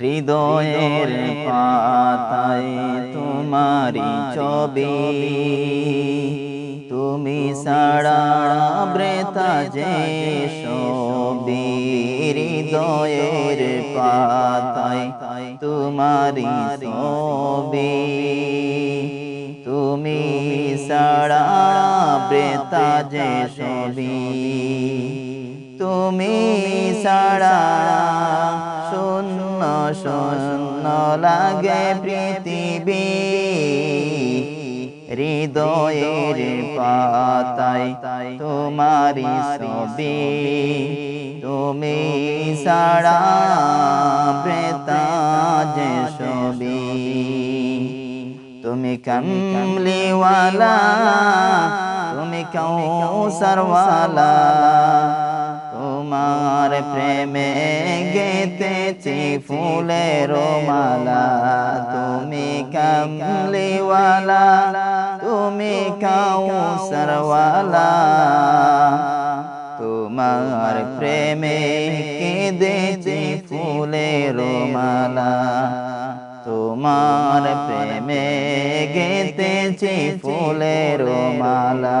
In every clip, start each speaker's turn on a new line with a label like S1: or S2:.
S1: হৃদয়ের পাতায় তোমারি ছবি। তুমি সাড়া ব্রেতা যে সবি হৃদয়ের পাতায় তোমারি ছবি। তুমি সাড়া ব্রেতা যে সবি। তুমি সাড়া শূন্য লাগে পৃথিবী, হৃদয়ের পাতায় তোমারি ছবি। তুমি সাড়া প্রেতা যে ছবি। তুমি কমলিওয়ালা, তুমি কৌসরওয়ালা তোমার প্রেমে গেতেছি ফুলের মালা। তুমি কমলিওয়ালা, তুমি কৌসরওয়ালা তোমার প্রেমে কেঁদেছি ফুলের মালা। তোমার প্রেমে গেতেছি ফুলের মালা।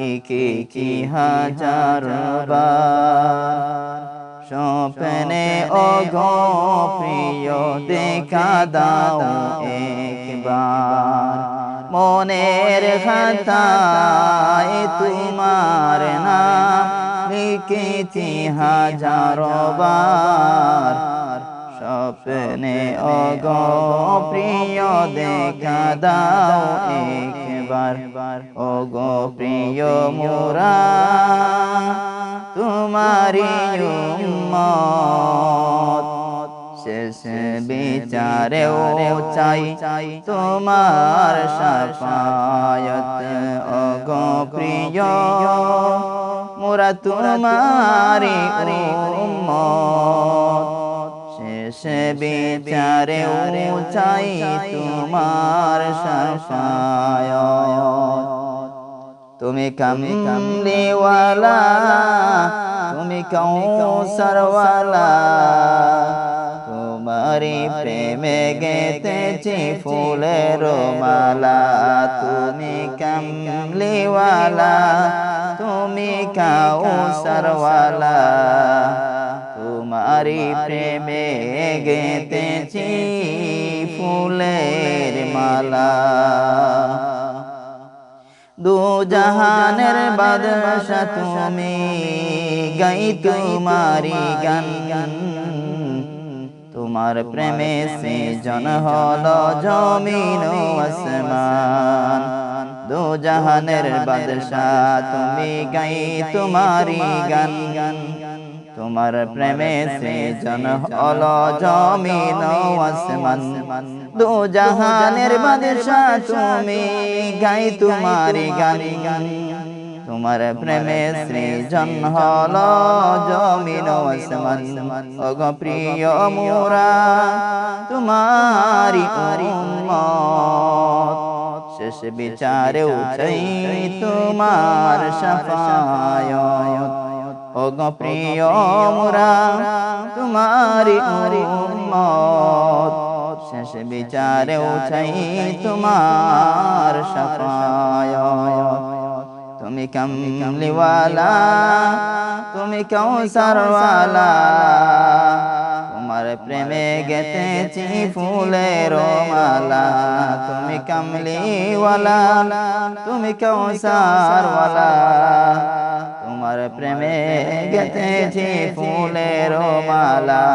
S1: লিখে কি হাজার স্বপ্নে গো প্রিয় দেখা দাও একবার। মনের খাতায় তোমার নাম লিখেছি হাজার বার স্বপ্নে অগ প্রিয় দেখা দাও একবার অগ প্রিয় মোরা তোমারি শেষ বিচারেও চাই চাই তোমার সাফায়ত। অগ প্রিয় মোরা তোমারি উম্মত। শেষ বিচারেও চাই তোমার তুমি কমলিওয়ালা তুমি কৌসরওয়ালা তোমারি প্রেমে গেতেছি ফুলের মালা। তুমি কমলিওয়ালা তুমি কৌসরওয়ালা তোমারি প্রেমে গেতেছি ফুলের মালা। দু জাহানের বাদশা তুমি গাই তোমারি গান। গান তোমার প্রেমে সে জন হল জমিন আসমান। দু জাহানের বাদশা তুমি গাই তোমারি গান গান। তোমার প্রেমে সে জন হল জমিন আসমান। দু জাহানের বাদশা তুমি গাই তোমারি গান। তোমার প্রেমে সৃজন হল জমিন আসমান। ওগো প্রিয় মোরা তোমারি শেষ বিচারে উঠাই তোমার সাফায়ত ওগো প্রিয় মোরা তোমারি উম্মত। শেষ বিচারে উঠাই তোমার তুমি কমলিওয়ালা, তুমি কৌসরওয়ালা তোমার প্রেমে গেতেছি ফুলের মালা। তুমি কমলিওয়ালা, তুমি কৌসরওয়ালা গেতেছি ফুলের মালা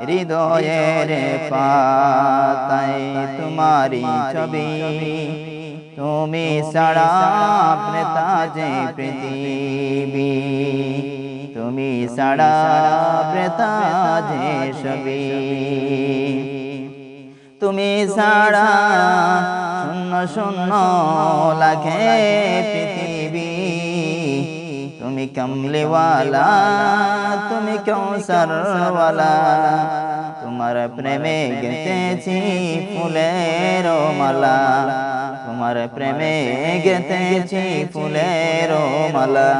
S1: হৃদয়ের পাতায় তোমারি ছবি তুমি সাড়া প্রেতা যে পৃথিবী তুমি সাড়া প্রেতা যে সবী তুমি ছাড়া শূন্য শূন্য লাগে পৃথিবী তুমি কমলিওয়ালা তুমি কৌসরওয়ালা তোমার প্রেমে গেতেছি ফুলের মালা। তোমার প্রেমে গেতেছি ফুলের মালা।